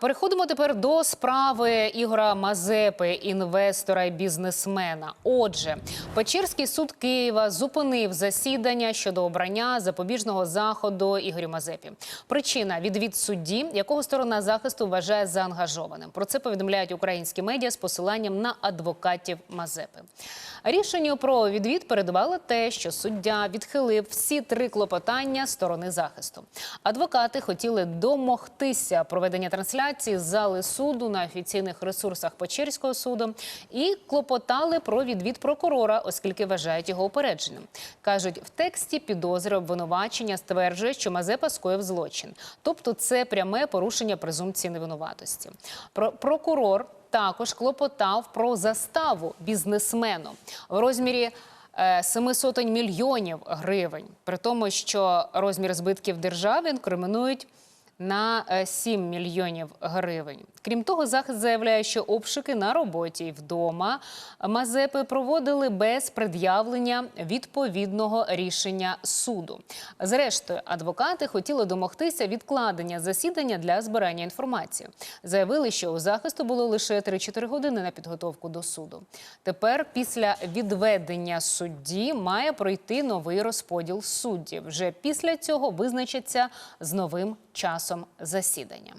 Переходимо тепер до справи Ігора Мазепи, інвестора і бізнесмена. Отже, Печерський суд Києва зупинив засідання щодо обрання запобіжного заходу Ігорю Мазепі. Причина відвід судді, якого сторона захисту вважає заангажованим. Про це повідомляють українські медіа з посиланням на адвокатів Мазепи. Рішенню про відвід передувало те, що суддя відхилив всі три клопотання сторони захисту. Адвокати хотіли домогтися проведення трансляції з зали суду на офіційних ресурсах Печерського суду і клопотали про відвід прокурора, оскільки вважають його упередженим. кажуть, в тексті підозри обвинувачення стверджує, що Мазепа скоїв злочин, тобто це пряме порушення презумпції невинуватості. Про прокурор також клопотав про заставу бізнесмену в розмірі е, семи сотень мільйонів гривень, при тому, що розмір збитків держави інкримінують на е, 7 мільйонів гривень. Крім того, захист заявляє, що обшуки на роботі і вдома Мазепи проводили без пред'явлення відповідного рішення суду. Зрештою, адвокати хотіли домогтися відкладення засідання для збирання інформації. Заявили, що у захисту було лише 3-4 години на підготовку до суду. Тепер, після відведення судді, має пройти новий розподіл суддів. Вже після цього визначаться з новим часом засідання.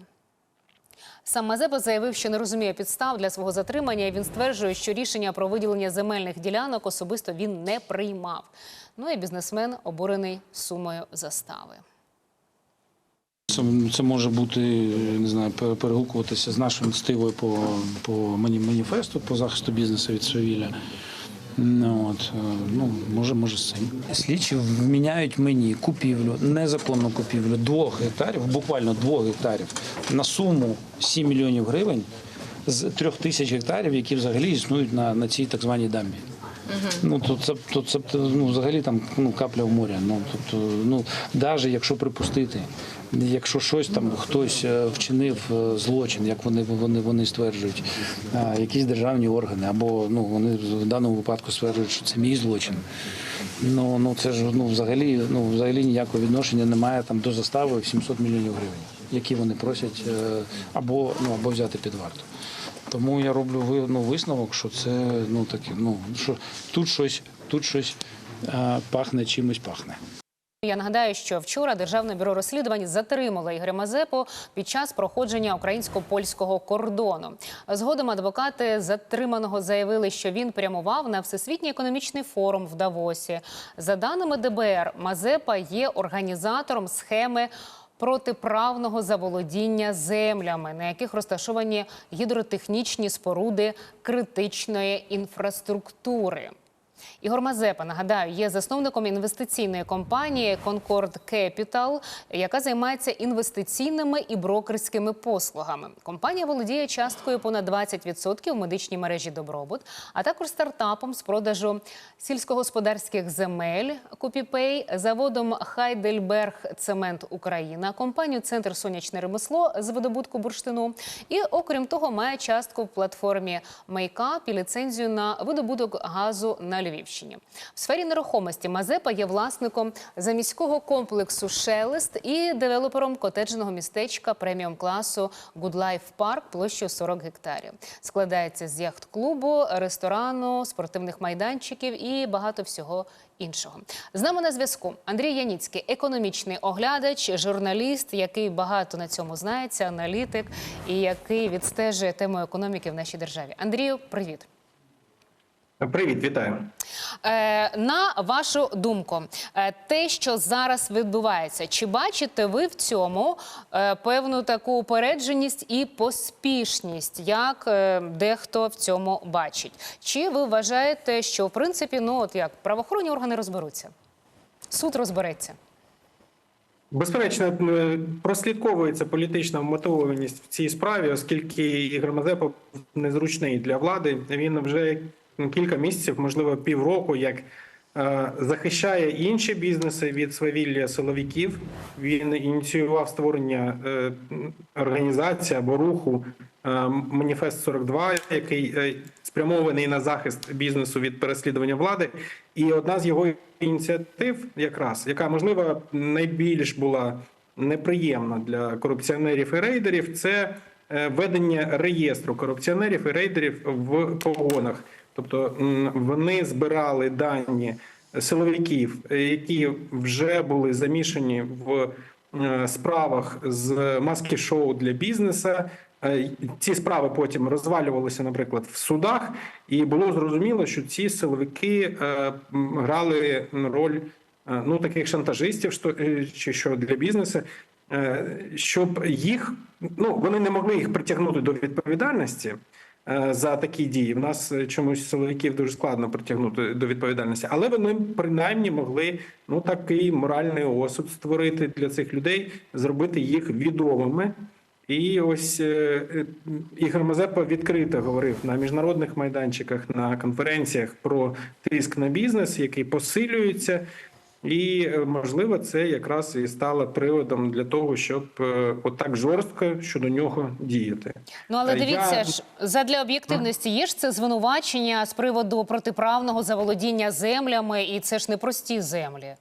Сам Мазепа заявив, що не розуміє підстав для свого затримання. і Він стверджує, що рішення про виділення земельних ділянок особисто він не приймав. Ну і бізнесмен обурений сумою застави. Це, може бути, не знаю, пере- перегукуватися з нашою ініціативою по, по маніфесту по захисту бізнесу від свавілля. Ну, от, е, ну, може, може самі. Слідчі вміняють мені купівлю, незаконну купівлю двох гектарів, буквально двох гектарів, на суму 7 мільйонів гривень з трьох тисяч гектарів, які взагалі існують на, на цій так званій дамбі. Ну то це, то це ну, взагалі там ну, капля в морі. Ну тобто, ну навіть якщо припустити, якщо щось там хтось е, вчинив е, злочин, як вони вони, вони стверджують, якісь державні органи, або ну вони в даному випадку стверджують, що це мій злочин. Ну ну це ж ну взагалі ну взагалі ніякого відношення немає там до застави в 700 мільйонів гривень, які вони просять е, або ну або взяти під варту. Тому я роблю ну, висновок, що це ну таке, ну що тут щось, тут щось а, пахне чимось пахне. Я нагадаю, що вчора Державне бюро розслідувань затримало Ігоря Мазепу під час проходження українсько-польського кордону. Згодом адвокати затриманого заявили, що він прямував на всесвітній економічний форум в Давосі. За даними ДБР, Мазепа є організатором схеми. Протиправного заволодіння землями, на яких розташовані гідротехнічні споруди критичної інфраструктури. Ігор Мазепа, нагадаю, є засновником інвестиційної компанії Concord Capital, яка займається інвестиційними і брокерськими послугами. Компанія володіє часткою понад 20% в медичній мережі Добробут, а також стартапом з продажу сільськогосподарських земель Купіпей, заводом Хайдельберг Цемент Україна, компанію Центр Сонячне ремесло з видобутку бурштину. І окрім того, має частку в платформі Мейкап і ліцензію на видобуток газу на Львівщині. В сфері нерухомості Мазепа є власником заміського комплексу Шелест і девелопером котеджного містечка преміум класу Life Park площею 40 гектарів. Складається з яхт-клубу, ресторану, спортивних майданчиків і багато всього іншого. З нами на зв'язку Андрій Яніцький, економічний оглядач, журналіст, який багато на цьому знається, аналітик і який відстежує тему економіки в нашій державі. Андрію, привіт. Привіт, вітаю. Е, на вашу думку, е, те, що зараз відбувається, чи бачите ви в цьому е, певну таку упередженість і поспішність, як дехто в цьому бачить? Чи ви вважаєте, що в принципі, ну от як правоохоронні органи розберуться? Суд розбереться? Безперечно, прослідковується політична вмотивованість в цій справі, оскільки Ігор Мазепа незручний для влади. Він вже кілька місяців, можливо, півроку, як е, захищає інші бізнеси від свавілля силовиків. Він ініціював створення е, організації або руху е, Маніфест 42, який спрямований на захист бізнесу від переслідування влади. І одна з його ініціатив, якраз яка можливо найбільш була неприємна для корупціонерів і рейдерів, це ведення реєстру корупціонерів і рейдерів в погонах. Тобто вони збирали дані силовиків, які вже були замішані в е, справах з маски-шоу для бізнесу. Е, Ці справи потім розвалювалися, наприклад, в судах, і було зрозуміло, що ці силовики е, грали роль ну таких шантажистів, чи що для бізнесу, щоб їх ну вони не могли їх притягнути до відповідальності за такі дії. В нас е, чомусь силовиків дуже складно притягнути до відповідальності, але вони принаймні могли ну такий моральний осуд створити для цих людей, зробити їх відомими. І ось е, е, Ігор Мазепа відкрито говорив на міжнародних майданчиках, на конференціях про тиск на бізнес, який посилюється. І е, можливо, це якраз і стало приводом для того, щоб е, отак жорстко щодо нього діяти. Ну але Е, дивіться я- ж задля об'єктивності є ж це звинувачення з приводу протиправного заволодіння землями, і це ж не прості землі.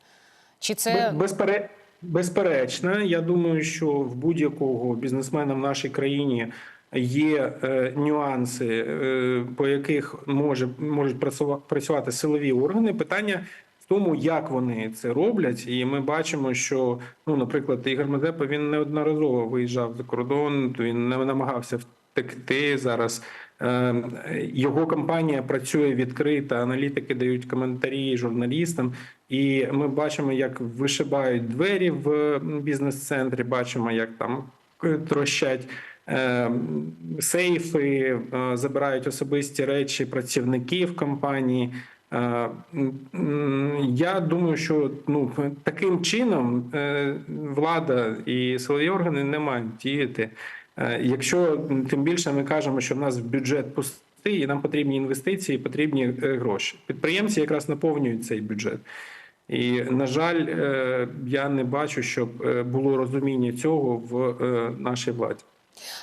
Чи це Без- Безпере... Безперечно, я думаю, що в будь-якого бізнесмена в нашій країні є е, нюанси, е, по яких може можуть працюва- працювати силові органи. Питання тому, як вони це роблять, і ми бачимо, що ну, наприклад, Ігор Мазепа він неодноразово виїжджав за кордон, він не намагався втекти зараз. Е, Його компанія працює відкрито, аналітики дають коментарі журналістам, і ми бачимо, як вишибають двері в бізнес-центрі. Бачимо, як там трощать е, сейфи, е, забирають особисті речі працівників компанії. Е, Я думаю, що ну таким чином е, влада і силові органи не мають діяти. Е, Якщо тим більше ми кажемо, що в нас бюджет пустий, і нам потрібні інвестиції, потрібні гроші. Підприємці якраз наповнюють цей бюджет. І на жаль, я не бачу, щоб було розуміння цього в нашій владі.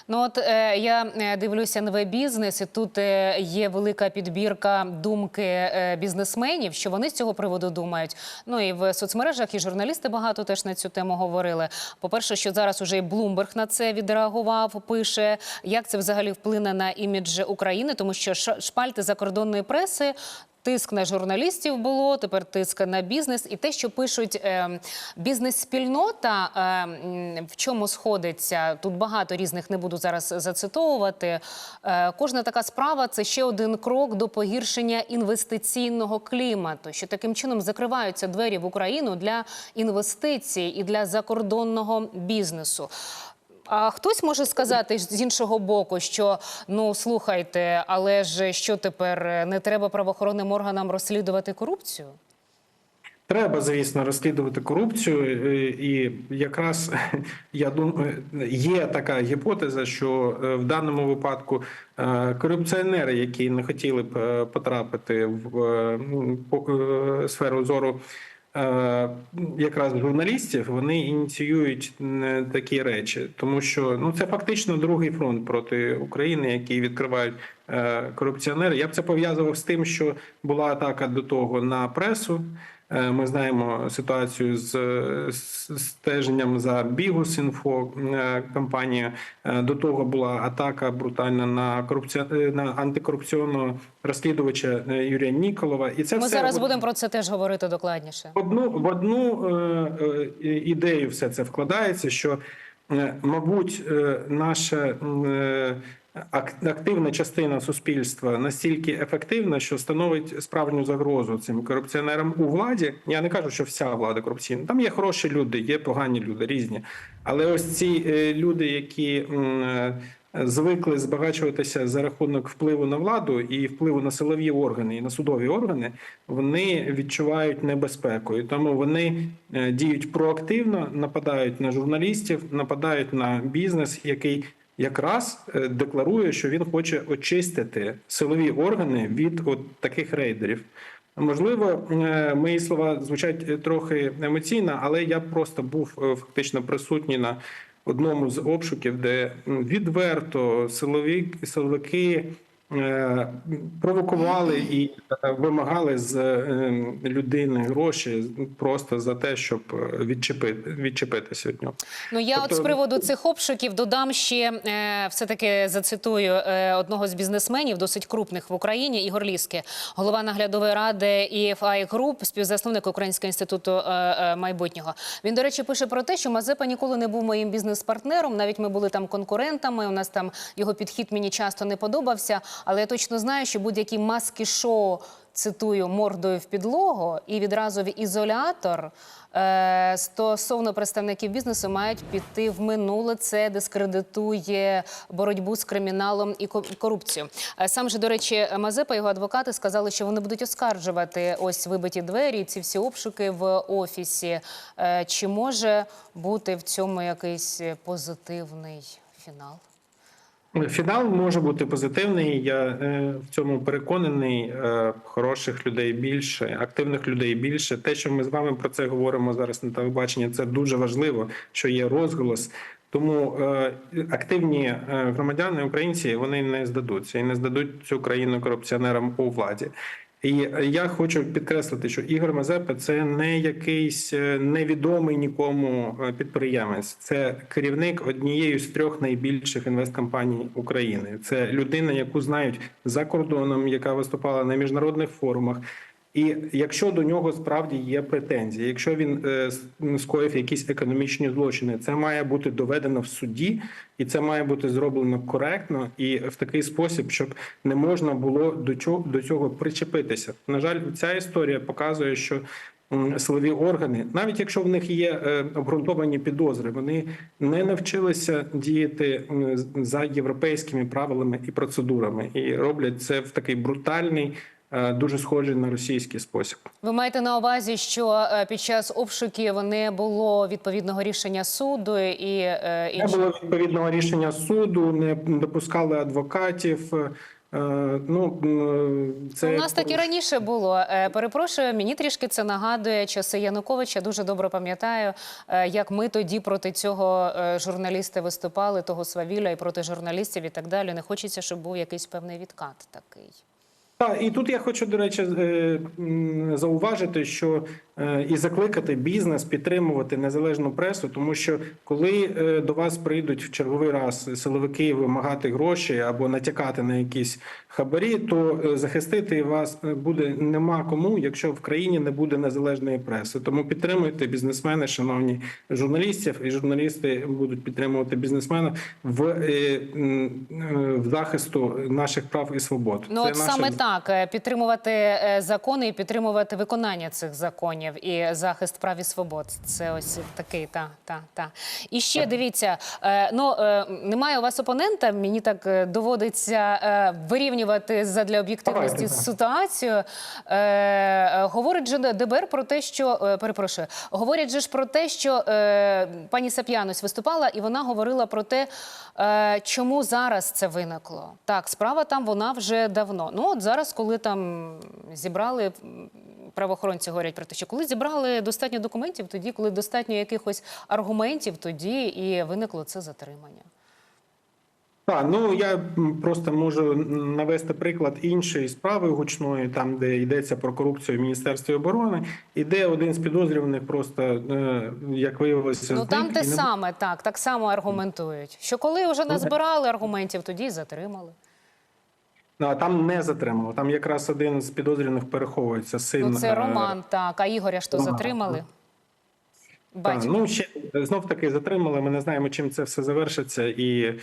Ну от е, я е, дивлюся новий бізнес, і тут е, є велика підбірка думки е, бізнесменів, що вони з цього приводу думають. Ну і в соцмережах і журналісти багато теж на цю тему говорили. По-перше, що зараз уже і Блумберг на це відреагував, пише, як це взагалі вплине на імідж України, тому що шпальти закордонної преси. Тиск на журналістів було, тепер тиск на бізнес. І те, що пишуть е, бізнес-спільнота, е, в чому сходиться, тут багато різних не буду зараз зацитовувати. Е, кожна така справа це ще один крок до погіршення інвестиційного клімату, що таким чином закриваються двері в Україну для інвестицій і для закордонного бізнесу. А хтось може сказати з іншого боку, що ну слухайте, але ж що тепер е, не треба правоохоронним органам розслідувати корупцію? Треба, звісно, розслідувати корупцію, е, і якраз я думаю, є така гіпотеза, що е, в даному випадку е, корупціонери, які не хотіли б е, потрапити в е, е, сферу зору. Е, Якраз журналістів вони ініціюють такі речі, тому що ну це фактично другий фронт проти України, який відкривають е, корупціонери. Я б це пов'язував з тим, що була атака до того на пресу. Е, Ми знаємо ситуацію з стеженням за Бігус.Інфо е, компанія. Е, До того була атака брутальна на корупці... на антикорупційного розслідувача Юрія Ніколова. І це Ми все зараз от- будемо про це теж говорити докладніше. в одну в одну ідею все це вкладається, що, мабуть, наша активна частина суспільства настільки ефективна, що становить справжню загрозу цим корупціонерам у владі. Я не кажу, що вся влада корупційна. Там є хороші люди, є погані люди, різні. Але ось ці е, люди, які е, звикли збагачуватися за рахунок впливу на владу і впливу на силові органи і на судові органи, вони відчувають небезпеку, і тому вони е, діють проактивно, нападають на журналістів, нападають на бізнес, який якраз е, декларує, що він хоче очистити силові органи від от таких рейдерів. Можливо, е, мої слова звучать е, трохи емоційно, але я просто був фактично присутній на одному з обшуків, де відверто силові силовики провокували і е, вимагали з е, людини гроші просто за те, щоб е, відчепити відчепитися від нього. Ну я от Тобто- з приводу цих обшуків додам ще е, все таки зацитую е, одного з бізнесменів, досить крупних в Україні, Ігор Ліски, голова наглядової ради EFI Group, співзасновник Українського інституту е, е, майбутнього. Він, до речі, пише про те, що Мазепа ніколи не був моїм бізнес-партнером. Навіть ми були там конкурентами. У нас там його підхід мені часто не подобався. Але я точно знаю, що будь-які маски-шоу. Цитую мордою в підлогу і відразу в ізолятор е, стосовно представників бізнесу мають піти в минуле. Це дискредитує боротьбу з криміналом і ко- корупцією. Е, Сам же, до речі, Мазепа, його адвокати сказали, що вони будуть оскаржувати ось вибиті двері, ці всі обшуки в офісі. Е, Чи може бути в цьому якийсь позитивний фінал? Фінал може бути позитивний. Я е, в цьому переконаний. Е, хороших людей більше, активних людей більше. Те, що ми з вами про це говоримо зараз на телебаченні, це дуже важливо, що є розголос. Тому е, активні громадяни українці вони не здадуться і не здадуть цю країну корупціонерам у владі. І я хочу підкреслити, що Ігор Мазепа це не якийсь е, невідомий нікому е, підприємець. Це керівник однієї з трьох найбільших інвесткомпаній України. Це людина, яку знають за кордоном, яка виступала на міжнародних форумах. І якщо до нього справді є претензії, якщо він е, скоїв якісь економічні злочини, це має бути доведено в суді, і це має бути зроблено коректно і в такий спосіб, щоб не можна було до чого до цього причепитися. На жаль, ця історія показує, що силові органи, навіть якщо в них є е, обґрунтовані підозри, вони не навчилися діяти за європейськими правилами і процедурами, і роблять це в такий брутальний, дуже схожий на російський спосіб. Ви маєте на увазі, що е, під час обшуків не було відповідного рішення суду і е, Не було відповідного рішення суду, не допускали адвокатів. е, Ну це У нас так і раніше було. Е, Перепрошую, мені трішки це нагадує часи Януковича. Дуже добре пам'ятаю, е, як ми тоді проти цього е, журналісти виступали, того свавілля і проти журналістів і так далі. Не хочеться, щоб був якийсь певний відкат такий. Так, і тут я хочу, до речі, е, зауважити, що і закликати бізнес підтримувати незалежну пресу, тому що коли е, до вас прийдуть в черговий раз силовики вимагати гроші або натякати на якісь хабарі, то е, захистити вас е, буде нема кому, якщо в країні не буде незалежної преси. Тому підтримуйте бізнесмени, шановні журналістів, і журналісти будуть підтримувати бізнесмена в, е, е, в захисту наших прав і свобод. Ну от наше саме так е, підтримувати е, закони і підтримувати виконання цих законів і захист прав і свобод. Це ось такий та та та. І ще дивіться, е, ну е, немає у вас опонента. Мені так е, доводиться вирівнювати задля об'єктивності ситуацію. Говорить же ДБР про те, що перепрошую, говорять же ж про те, що пані Сап'янось виступала, і вона говорила про те, чому зараз це виникло. Так, справа там вона вже давно. Ну от зараз, коли там зібрали. Правоохоронці говорять про те, що коли зібрали достатньо документів, тоді, коли достатньо якихось аргументів, тоді і виникло це затримання. Так, ну я просто можу навести приклад іншої справи гучної, там де йдеться про корупцію в міністерстві оборони, і де один з підозрюваних просто е, як виявилося, Ну там те не- саме так, так само аргументують. Що коли вже назбирали аргументів, тоді й затримали. Ну, а там не затримало. Там якраз один з підозрюваних переховується син. Ну це е, Роман, так. А Ігоря ж то Роман, затримали. Так, ну ще знов таки затримали. Ми не знаємо, чим це все завершиться. І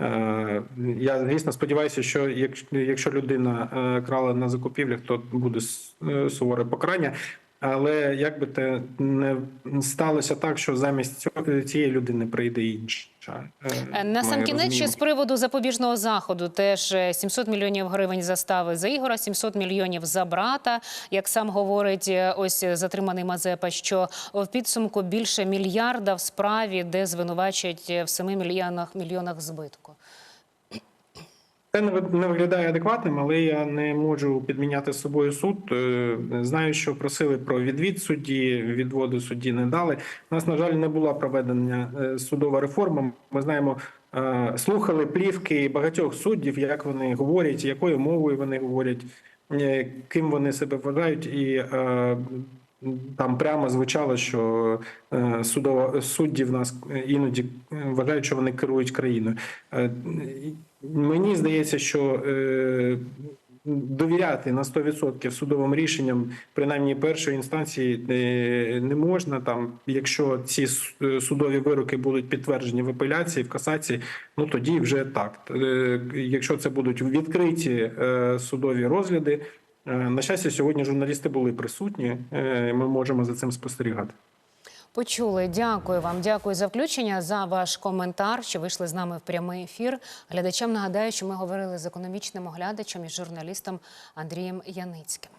е, я звісно сподіваюся, що якщо, якщо людина е, крала на закупівлях, то буде е, суворе покарання. Але як би те не сталося так, що замість цього, цієї людини прийде інша. Е, Е, На сам кінець ще з приводу запобіжного заходу теж е, 700 мільйонів гривень застави за Ігора, 700 мільйонів за брата. Як сам говорить е, ось е, затриманий Мазепа, що в підсумку більше мільярда в справі, де звинувачують е, в 7 мільйонах мільйонах збитку. Це не виглядає адекватним, але я не можу підміняти з собою суд. Е, Знаю, що просили про відвід судді, відводу судді не дали. У нас, на жаль, не була проведена е, судова реформа. Ми знаємо, е, слухали плівки багатьох суддів, як вони говорять, якою мовою вони говорять, ким вони себе вважають, і там прямо звучало, що е, судова судді в нас іноді е, вважають, що вони керують країною. Е, Мені здається, що довіряти на 100% судовим рішенням, принаймні першої інстанції, не можна. Там, якщо ці судові вироки будуть підтверджені в апеляції, в касації, ну тоді вже так. Якщо це будуть відкриті судові розгляди. Е, На щастя, сьогодні журналісти були присутні. і Ми можемо за цим спостерігати. Почули. Дякую вам. Дякую за включення, за ваш коментар, що вийшли з нами в прямий ефір. Глядачам нагадаю, що ми говорили з економічним оглядачем і журналістом Андрієм Яницьким.